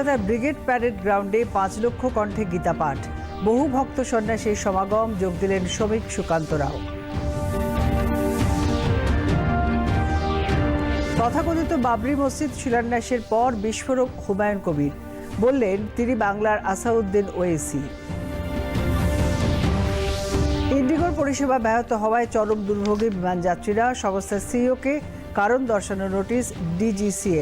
কলকাতার brigade parade গ্রাউন্ডে পাঁচ লক্ষ কণ্ঠে গীতা পাঠ বহু ভক্ত সন্ন্যাসীর সমাগম যোগ দিলেন শ্রমিক সুকান্ত রাও। তথাকথিত বাবরি মসজিদ শিলান্যাসের পর বিস্ফোরক হুমায়ুন কবির। বললেন, তিনি বাংলার আসাউদ্দিন ওয়েসি। ইন্ডিগোর পরিষেবা ব্যাহত হওয়ায় চরম দুর্ভোগে বিমান যাত্রীরা সংস্থার সিইওকে কারণ দর্শানোর নোটিশ ডিজিসি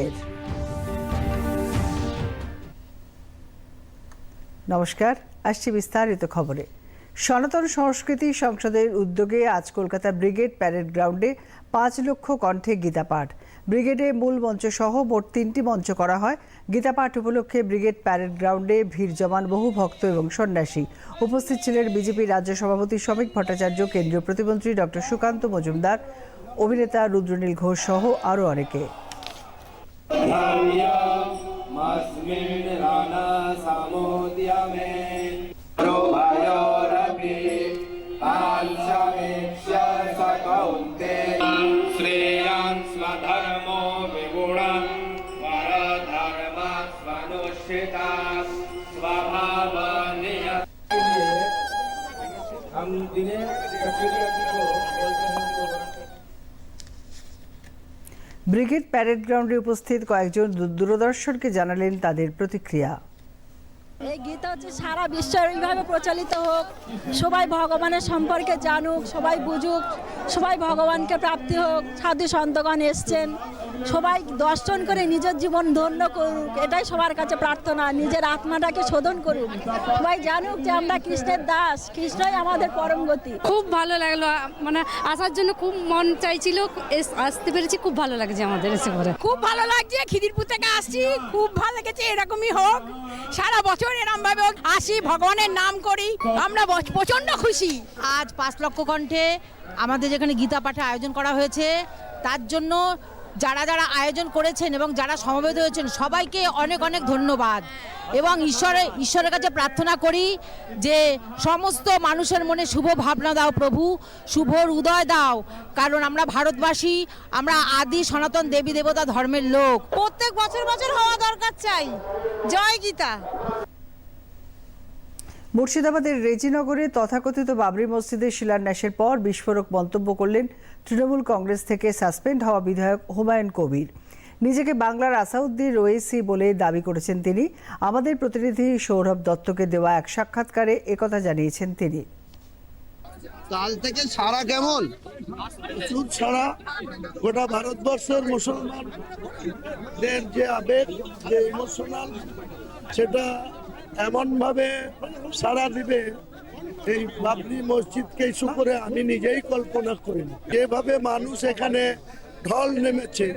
নমস্কার, আসছি বিস্তারিত খবরে। সনাতন সংস্কৃতি সংসদের উদ্যোগে আজ কলকাতা ব্রিগেড প্যারেড গ্রাউন্ডে পাঁচ লক্ষ কণ্ঠে গীতা পাঠ ব্রিগেডে মূল মঞ্চ সহ মোট তিনটি মঞ্চ করা হয়। গীতা পাঠ উপলক্ষে ব্রিগেড প্যারেড গ্রাউন্ডে ভিড় জমান বহু ভক্ত এবং সন্ন্যাসী। উপস্থিত ছিলেন বিজেপি রাজ্য সভাপতি শ্রমিক ভট্টাচার্য, কেন্দ্রীয় প্রতিমন্ত্রী ডক্টর সুকান্ত মজুমদার, অভিনেতা রুদ্রনীল ঘোষ সহ আরও অনেকে। ব্রিগেড প্যারেড গ্রাউন্ডে উপস্থিত কয়েকজন দূরদর্শনকে জানালেন তাদের প্রতিক্রিয়া। এই গীতা হচ্ছে সারা বিশ্ব এইভাবে প্রচলিত হোক। সবাই ভগবানের সম্পর্কে জানুক সবাই বুঝুক সবাই ভগবানকে প্রাপ্তি হোক। সাধু সন্তগণ এসছেন। সবাই দর্শন করে নিজের জীবন ধন্য করুক এটাই সবার কাছে প্রার্থনা নিজের আত্মাটাকে শোধন করুক। সবাই জানুক যে আমরা কৃষ্ণের দাস কৃষ্ণই আমাদের পরম গতি। খুব ভালো লাগল মানে আসার জন্য খুব মন চাইছিল এস- আসতে পেরেছি খুব ভালো লাগছে আমাদের এসে করে খুব ভালো লাগছে খিদিরপুর থেকে আসছি খুব ভালো লেগেছে এরকমই হোক। সারা বছর এরম ভাবে হোক। আসি ভগবানের নাম করি আমরা প্রচণ্ড খুশি। আজ পাঁচ লক্ষ কণ্ঠে আমাদের যেখানে গীতা পাঠে আয়োজন করা হয়েছে তার জন্য যারা যারা আয়োজন করেছেন এবং যারা সমবেত হয়েছেন, সবাইকে অনেক অনেক ধন্যবাদ। এবং ঈশ্বরে, ঈশ্বরের কাছে প্রার্থনা করি যে সমস্ত মানুষের মনে শুভ ভাবনা দাও প্রভু, শুভ উদয় দাও। কারণ আমরা ভারতবাসী, আমরা আদি সনাতন দেবী দেবতা ধর্মের লোক। প্রত্যেক বছর বছর হওয়া দরকার চাই। জয় গীতা। মুর্শিদাবাদের রেজিনগরে তথাকথিত বাবরি মসজিদের শিলান্যাসের পর বিস্ফোরক মন্তব্য করলেন তৃণমূল কংগ্রেস থেকে সাসপেন্ড হওয়া বিধায়ক হুমায়ুন কবির। নিজেকে বাংলার আসাউদ্দিন রয়েসি বলে দাবি করেছেন তিনি। আমাদের প্রতিনিধি সৌরভ দত্তকে দেওয়া এক সাক্ষাৎকারে একথা জানিয়েছেন তিনি। কাল থেকে সারা কেমন? প্রচুর ছাড়া গোটা ভারতবর্ষের মুসলমানদের যে আবেগ যে ইমোশনাল সেটা এমন ভাবে সাড়া দিবে এই বাবরি মসজিদকে ইস্যু করে আমি নিজেই কল্পনা করিনি। যেভাবে মানুষ এখানে ঢল নেমেছে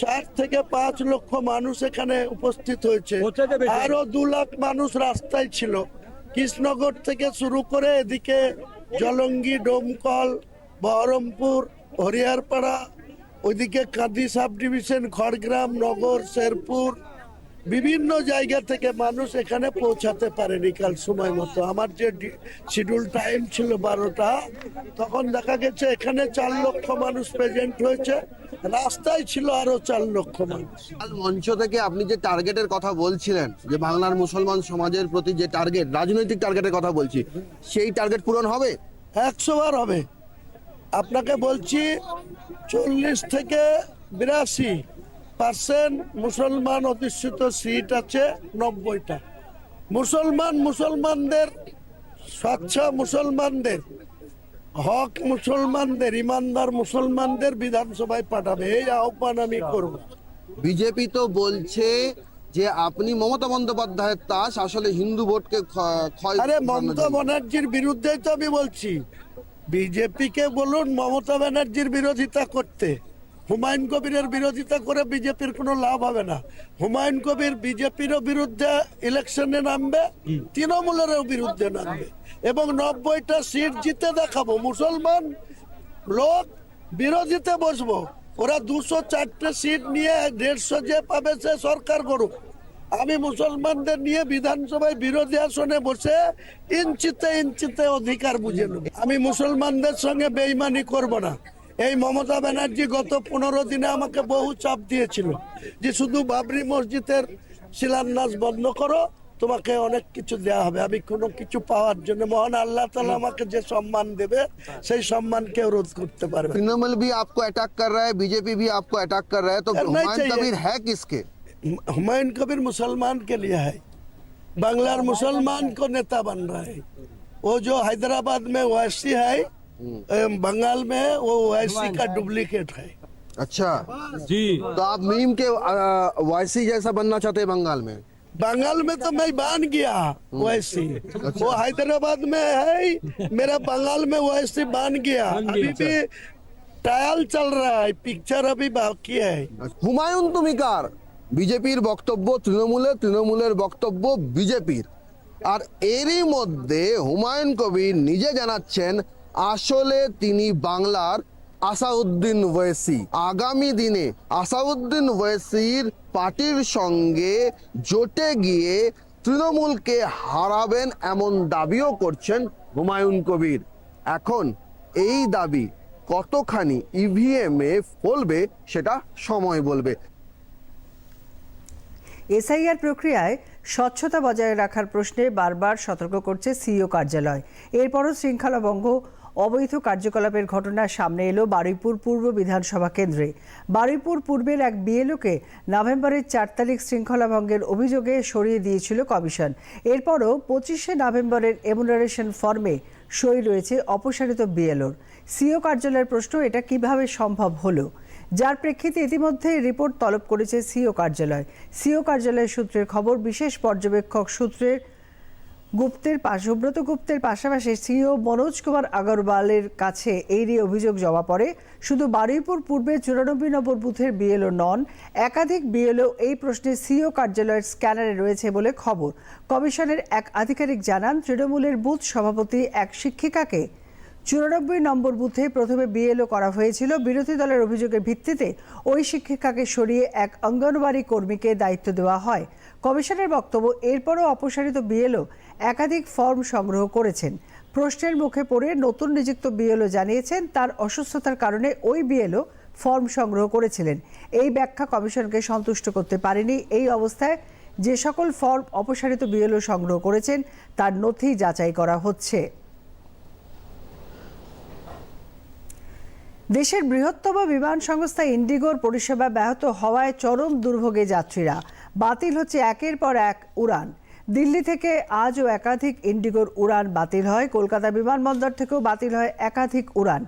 চার থেকে পাঁচ লক্ষ মানুষ এখানে উপস্থিত হয়েছে। আরও দু লাখ মানুষ রাস্তায় ছিল। কৃষ্ণনগর থেকে শুরু করে এদিকে জলঙ্গি ডোমকল বহরমপুর হরিয়ারপাড়া ওইদিকে কাঁদি সাব ডিভিশন খড়গ্রাম নগর শেরপুর বিভিন্ন জায়গা থেকে মানুষ এখানে পৌঁছাতে পারেনি কাল সময় মতো। আমার যে শিডিউল টাইম ছিল বারোটা তখন দেখা গেছে এখানে চার লক্ষ মানুষ প্রেজেন্ট হয়েছে রাস্তায় ছিল আরও চার লক্ষ মানুষ। মঞ্চ থেকে আপনি যে টার্গেটের কথা বলছিলেন যে বাংলার মুসলমান সমাজের প্রতি যে টার্গেট রাজনৈতিক টার্গেটের কথা বলছি সেই টার্গেট পূরণ হবে? একশো বার হবে। আপনাকে বলছি চল্লিশ থেকে বিরাশি পার্সেন্ট মুসলমান অধিষ্ঠিত সিট আছে নব্বইটা। মুসলমান মুসলমানদের স্বচ্ছ মুসলমানদের হক মুসলমানদের ইমানদার মুসলমানদের বিধানসভায় পাঠাবে। এই আহ্বান আমি করব। বিজেপি তো বলছে যে আপনি মমতা বন্দ্যোপাধ্যায়ের তাস আসলে হিন্দু ভোটকে আরে মমতা। ব্যানার্জির বিরুদ্ধেই তো আমি বলছি। বিজেপিকে বলুন মমতা ব্যানার্জির বিরোধিতা করতে। হুমায়ুন কবিরের বিরোধিতা করে বিজেপির কোনো লাভ হবে না। হুমায়ুন কবির বিজেপিরও বিরুদ্ধে ইলেকশনে নামবে, তৃণমূলেরও বিরুদ্ধে নামবে। এবং নব্বইটা সিট জিতে দেখাবো, মুসলমান লোক বিরোধীতে বসবো। ওরা দুশো চারটে সিট নিয়ে দেড়শো যে পাবে সে সরকার করুক। আমি মুসলমানদের নিয়ে বিধানসভায় বিরোধী আসনে বসে ইঞ্চিতে ইঞ্চিতে অধিকার বুঝে নেব। আমি মুসলমানদের সঙ্গে বেইমানি করব না। এই মমতা ব্যানার্জি গত পনেরো দিনে আমাকে বহু চাপ দিয়েছিল যে শুধু বাবরি মসজিদের শিলান্যাস বন্ধ করো তোমাকে অনেক কিছু দেওয়া হবে আমি কোনো কিছু পাওয়ার জন্য মহান আল্লাহ তালা আমাকে যে সম্মান দেবে সেই সম্মান কেউ রোধ করতে পারবে না। तृणमूल भी आपको अटैक कर रहा है बीजेपी भी आपको अटैक कर रहा है तो करना ही हुमायूं चाहिए। कबीर है किसके हुमायूं कबीर मुसलमान के लिए है बांग्लार मुसलमान को नेता बन रहा है वो जो हैदराबाद में ओवैसी है अ, बंगाल में वो ओवैसी का डुप्लीकेट है अच्छा जी तो आप मीम के वायसी जैसा बनना चाहते हैं बंगाल में बंगाल में तो मैं बन गया वैसी वो हैदराबाद में है मेरा बंगाल में वैसे बन गया अभी भी ट्रायल चल रहा है पिक्चर अभी बाकी है হুমায়ুন তুমি কার বিজেপির বক্তব্য তৃণমূলের তৃণমূলের বক্তব্য বিজেপির আর এরই মধ্যে হুমায়ুন কবির নিজে জানাচ্ছেন আসলে তিনি বাংলার আসাউদ্দিন ওয়েসি। আগামী দিনে আসাউদ্দিন ওয়েসির পার্টির সঙ্গে জোটে গিয়ে তৃণমূলকে হারাবেন এমন দাবিও করছেন হুমায়ুন কবির। এখন এই দাবি কতখানি ইভিএম এ ফলবে সেটা সময় বলবে। এসআইআর প্রক্রিয়ায় স্বচ্ছতা বজায় রাখার প্রশ্নে বারবার সতর্ক করছে সিইও কার্যালয়। এরপরও শৃঙ্খলাভঙ্গ অবৈধ কার্যকলাপের ঘটনা সামনে এলো বারুইপুর পূর্ব বিধানসভা কেন্দ্রে। বারুইপুর পূর্বের এক বিএলওকে নভেম্বরের চার তারিখ শৃঙ্খলাভঙ্গের অভিযোগে সরিয়ে দিয়েছিল কমিশন। এরপরও পঁচিশে নভেম্বরের এমুনারেশন ফর্মে সই রয়েছে অপসারিত বিএলওর। সিও কার্যালয়ের প্রশ্ন, এটা কীভাবে সম্ভব হলো? যার প্রেক্ষিতে ইতিমধ্যে রিপোর্ট তলব করেছে সিও কার্যালয়। সিও কার্যালয়ের সূত্রের খবর, বিশেষ পর্যবেক্ষক সূত্রের গুপ্তের সুব্রত গুপ্তের পাশাপাশি সিও মনোজ কুমার আগরওয়ালের কাছে এরই অভিযোগ জমা পড়ে। শুধু বারুইপুর পূর্বে চুরানব্বই নম্বর বুথের বিএলও নন, একাধিক বিএলও এই প্রশ্নে সিও কার্যালয়ের স্ক্যানারে রয়েছে বলে খবর। কমিশনের এক আধিকারিক জানান, তৃণমূলের বুথ সভাপতি এক শিক্ষিকাকে চুরানব্বই নম্বর বুথে প্রথমে বিএলও করা হয়েছিল। বিরোধী দলের অভিযোগের ভিত্তিতে ওই শিক্ষিকাকে সরিয়ে এক অঙ্গনবাড়ি কর্মীকে দায়িত্ব দেওয়া হয়। কমিশনের বক্তব্য, এরপরও অপসারিত বিএলও একাধিক ফর্ম সংগ্রহ করেছেন। প্রশ্নের মুখে পড়ে নতুন নিযুক্ত বিএলও জানিয়েছেন, তার অসুস্থতার কারণে ওই বিএলও ফর্ম সংগ্রহ করেছিলেন। এই ব্যাখ্যা কমিশনকে সন্তুষ্ট করতে পারেনি। এই অবস্থায় যে সকল ফর্ম অপসারিত বিএলও সংগ্রহ করেছেন, তার নথি যাচাই করা হচ্ছে। দেশের বৃহত্তম বিমান সংস্থা ইন্ডিগোর পরিষেবা ব্যাহত হওয়ায় চরম দুর্ভোগে যাত্রীরা। বাতিল হচ্ছে একের পর এক উড়ান। দিল্লি থেকে আজও একাধিক ইন্ডিগোর উড়ান বাতিল হয়। কলকাতা বিমানবন্দর থেকেও বাতিল হয় একাধিক উড়ান।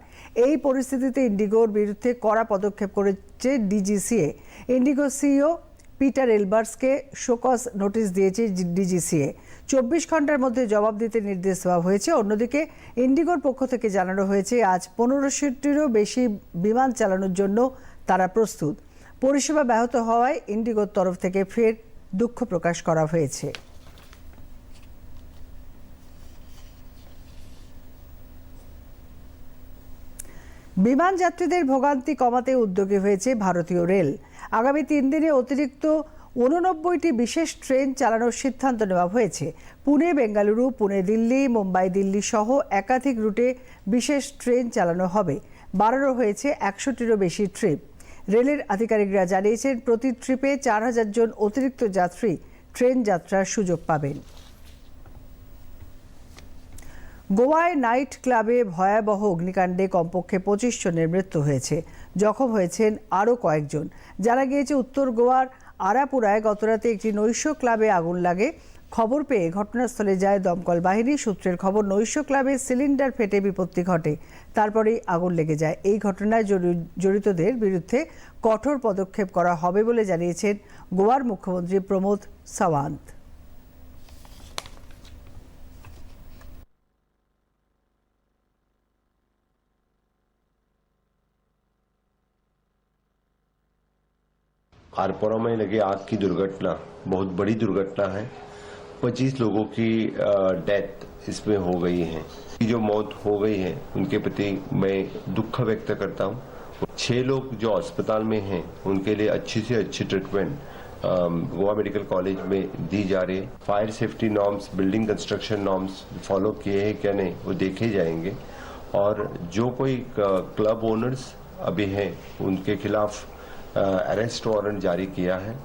এই পরিস্থিতিতে ইন্ডিগোর বিরুদ্ধে কড়া পদক্ষেপ করেছে ডিজিসিএ। ইন্ডিগো সিইও পিটার এলবার্সকে শোকস নোটিশ দিয়েছে ডিজিসিএ। চব্বিশ ঘণ্টার মধ্যে জবাব দিতে নির্দেশ দেওয়া হয়েছে। অন্যদিকে ইন্ডিগোর পক্ষ থেকে জানানো হয়েছে, আজ পনেরোশোটিরও বেশি বিমান চালানোর জন্য তারা প্রস্তুত। পরিষেবা ব্যাহত হওয়ায় ইন্ডিগোর তরফ থেকে ফের দুঃখ প্রকাশ করা হয়েছে। বিমান যাত্রীদের ভোগান্তি কমাতে উদ্যোগী হয়েছে ভারতীয় রেল। আগামী তিন দিনে অতিরিক্ত উননব্বইটি বিশেষ ট্রেন চালানোর সিদ্ধান্ত নেওয়া হয়েছে। পুনে, বেঙ্গালুরু, পুনে, দিল্লি, মুম্বাই, দিল্লি সহ একাধিক রুটে বিশেষ ট্রেন চালানো হবে। বাড়ানো হয়েছে একশোটিরও বেশি ট্রিপ। রেলের আধিকারিকরা জানিয়েছেন, প্রতি ট্রিপে চার হাজার জন অতিরিক্ত যাত্রী ট্রেন যাত্রার সুযোগ পাবেন। গোয়ায় নাইট ক্লাবে ভয়াবহ অগ্নিকাণ্ডে কমপক্ষে পঁচিশ জনের মৃত্যু হয়েছে। জখম হয়েছেন আরও কয়েকজন। জানা গিয়েছে, উত্তর গোয়ার আরাপুরায় গতরাতে একটি নৈশ ক্লাবে আগুন লাগে। খবর পেয়ে ঘটনাস্থলে যায় দমকল বাহিনী। সূত্রের খবর, নৈশ ক্লাবে সিলিন্ডার ফেটে বিপত্তি ঘটে। তারপরেই আগুন লেগে যায়। এই ঘটনায় জড়ি- জড়িতদের বিরুদ্ধে কঠোর পদক্ষেপ করা হবে বলে জানিয়েছেন গোয়ার মুখ্যমন্ত্রী প্রমোদ সাওয়ান্ত। आरपोरा में लगे आग की दुर्घटना, बहुत बड़ी दुर्घटना है। 25 लोगों की डेथ इसमें हो गई है। जो मौत हो गई है, उनके प्रति मैं दुख व्यक्त करता हूँ। छह लोग जो अस्पताल में हैं, उनके लिए अच्छी से अच्छी ट्रीटमेंट गोवा मेडिकल कॉलेज में दी जा रही है। Fire safety norms, building construction norms follow किए हैं क्या नहीं, वो देखे जाएँगे। और जो कोई क्लब ओनर्स अभी हैं, उनके खिलाफ अरेस्ट वारंट जारी किया है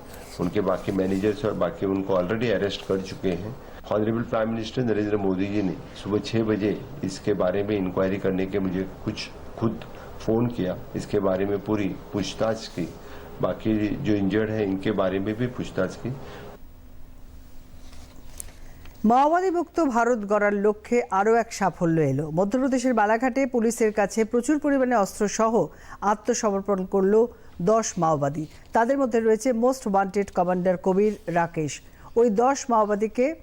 उनके बाकी मैनेजर्स और बाकी उनको ऑलरेडी अरेस्ट कर चुके हैं honourable prime minister Narendra Modi ji ने सुबह छह बजे इसके बारे में इंक्वायरी करने के मुझे कुछ खुद फोन किया इसके बारे में पूरी पूछताछ की बाकी जो इंजर्ड है इनके बारे में भी पूछताछ की মাওবাদী মুক্ত ভারত গড়ার লক্ষ্যে আরও এক সাফল্য এলো মধ্যপ্রদেশের বালাঘাটে পুলিশের কাছে প্রচুর পরিমাণে অস্ত্রসহ আত্মসমর্পণ করল দশ মাওবাদী। তাদের মধ্যে রয়েছে most wanted commander Kabir Rakesh. ওই দশ মাওবাদীকে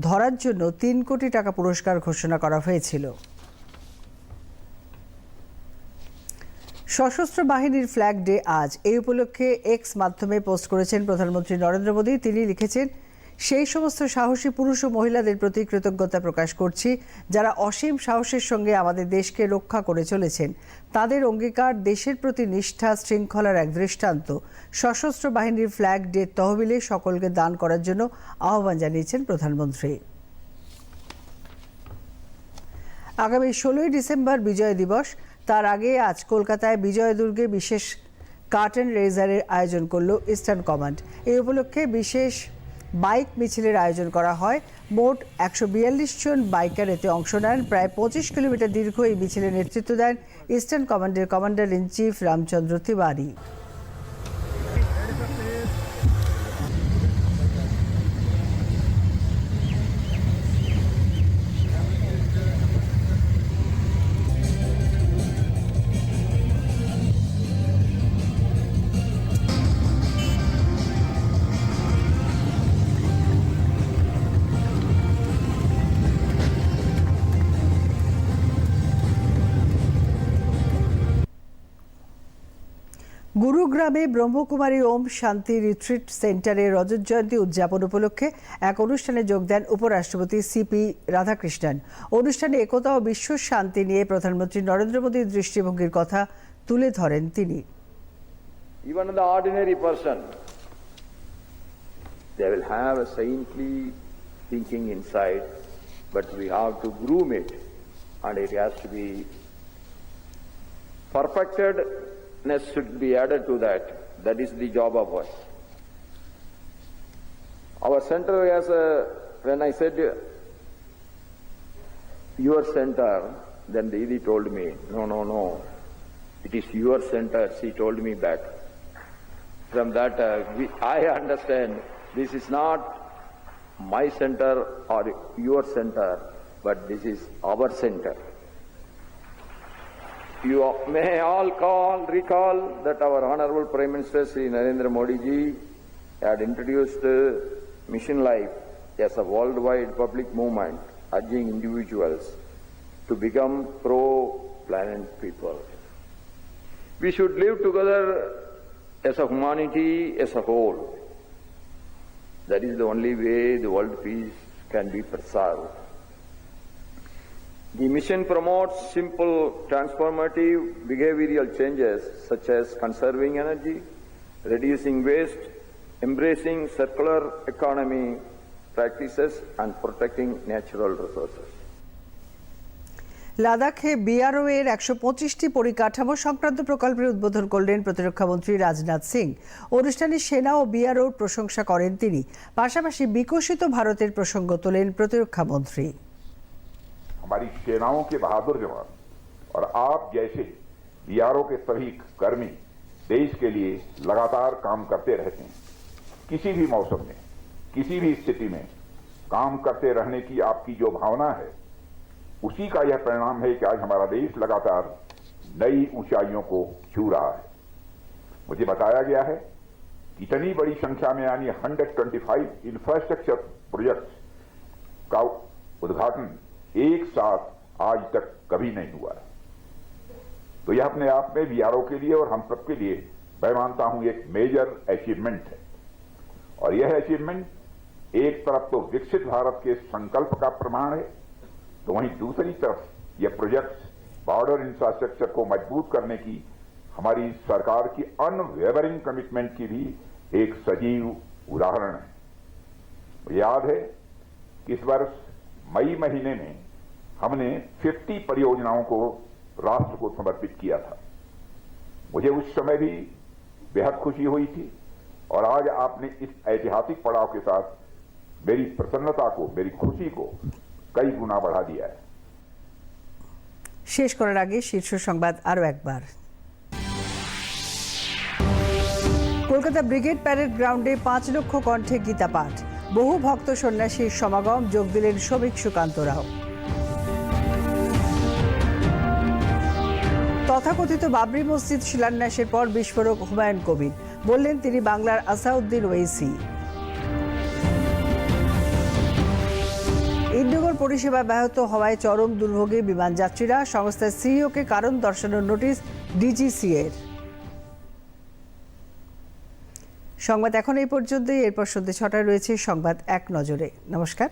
ধরার জন্য তিন কোটি টাকা পুরস্কার ঘোষণা করা হয়েছিল। সশস্ত্র বাহিনীর ফ্ল্যাগ ডে আজ। এই উপলক্ষে এক্স মাধ্যমে পোস্ট করেছেন প্রধানমন্ত্রী নরেন্দ্র মোদী। তিনি লিখেছেন সেই সমস্ত সাহসী পুরুষ ও মহিলাদের প্রতি কৃতজ্ঞতা প্রকাশ করছি, যারা অসীম সাহসের সঙ্গে আমাদের দেশকে রক্ষা করে চলেছেন। তাদের অঙ্গীকার দেশের প্রতি নিষ্ঠা, শৃঙ্খলার এক দৃষ্টান্ত। সশস্ত্র বাহিনীর ফ্ল্যাগ ডে তহবিলে সকলকে দান করার জন্য আহ্বান জানিয়েছেন প্রধানমন্ত্রী। আগামী ষোলোই ডিসেম্বর বিজয় দিবস। তার আগে আজ কলকাতায় বিজয় দুর্গে বিশেষ কার্টেন রেজারের আয়োজন করল ইস্টার্ন কমান্ড। এই উপলক্ষে বিশেষ বাইক মিছিলের আয়োজন করা হয়। মোট একশো বিয়াল্লিশ জন বাইকার এতে অংশ নেন। প্রায় পঁচিশ কিলোমিটার দীর্ঘ এই মিছিলের নেতৃত্ব দেন ইস্টার্ন কমান্ডের commander in chief Ramchandra Tiwari. গুরুগ্রামে Brahmakumari Om Shanti retreat সেন্টারে রজত জয়ন্তী উদযাপন উপলক্ষে এক অনুষ্ঠানে যোগ দেন উপরাষ্ট্রপতি সিপি রাধাকৃষ্ণন। অনুষ্ঠানে একতা ও বিশ্ব শান্তি নিয়ে প্রধানমন্ত্রী নরেন্দ্র মোদীর দৃষ্টিভঙ্গির কথা তুলে ধরেন তিনি। Be perfectedness should be added to that. That is the job of us. Our center has a, when I said uh, your center, then Didi told me, no, no, no, it is your center, she told me back. From that, uh, we, I understand this is not my center or your center, but this is our center. You may all call, recall that our Honorable Prime Minister Sri Narendra Modi ji had introduced Mission Life as a worldwide public movement urging individuals to become pro-planet people. We should live together as a humanity as a whole. That is the only way the world peace can be preserved. The mission promotes simple transformative behavioral changes such as conserving energy, reducing waste, embracing circular economy practices and protecting natural resources. লাদাখে BRO এর একশো পঁচিশটি পরিকাঠামো সংক্রান্ত প্রকল্পের উদ্বোধন করলেন প্রতিরক্ষামন্ত্রী রাজনাথ সিং অনুষ্ঠানে সেনা ও বিআরওর প্রশংসা করেন তিনি পাশাপাশি বিকশিত ভারতের প্রসঙ্গ তোলেন প্রতিরক্ষামন্ত্রী हमारी सेनाओं के बहादुर जवान। और आप जैसे बीआरओ के सभी कर्मी देश के लिए लगातार काम करते रहते हैं। किसी भी मौसम में, किसी भी स्थिति में काम करते रहने की आपकी जो भावना है, उसी का यह परिणाम है कि आज हमारा देश लगातार नई ऊंचाइयों को छू रहा है। मुझे बताया गया है कि इतनी बड़ी संख्या में यानी 125 इंफ्रास्ट्रक्चर प्रोजेक्ट्स का उद्घाटन एक साथ आज तक कभी नहीं हुआ है। तो यह अपने आप में बीआरओ के लिए और हम सबके लिए मैं मानता हूँ एक मेजर अचीवमेंट है। और यह अचीवमेंट एक तरफ़ तो विकसित भारत के संकल्प का प्रमाण है तो वहीं दूसरी तरफ़ यह प्रोजेक्ट बॉर्डर इंफ्रास्ट्रक्चर को मज़बूत करने की हमारी सरकार की अनवेवरिंग कमिटमेंट की भी एक सजीव उदाहरण है। याद है कि इस वर्ष मई महीने में हमने 50 परियोजनाओं को राष्ट्र को समर्पित किया था मुझे उस समय भी बेहद खुशी हुई थी और आज आपने इस ऐतिहासिक पड़ाव के साथ मेरी प्रसन्नता को मेरी खुशी को कई गुना बढ़ा दिया है শেষ করার আগে শীর্ষ সংবাদ আরও একবার কলকাতা ব্রিগেড প্যারেড গ্রাউন্ডে পাঁচ লক্ষ কণ্ঠে গীতা পাঠ বহু ভক্ত সন্ন্যাসীর সমাগম যোগ দিলেন শ্রমিক সুকান্ত রাও তথাকথিত বাবরি মসজিদ শিলান্যাসের পর বিস্ফোরক হুমায়ুন কবির, বললেন তিনি বাংলার আসাউদ্দিন ওয়েসি ইন্ডোগর পরিষেবা ব্যাহত হওয়ায় চরম দুর্ভোগে বিমান যাত্রীরা সংস্থার সিইওকে কারণ দর্শানোর নোটিশ ডিজিসি সংবাদ এখন এই পর্যন্তই। এরপর সন্ধ্যে ছটায় রয়েছে সংবাদ এক নজরে। নমস্কার।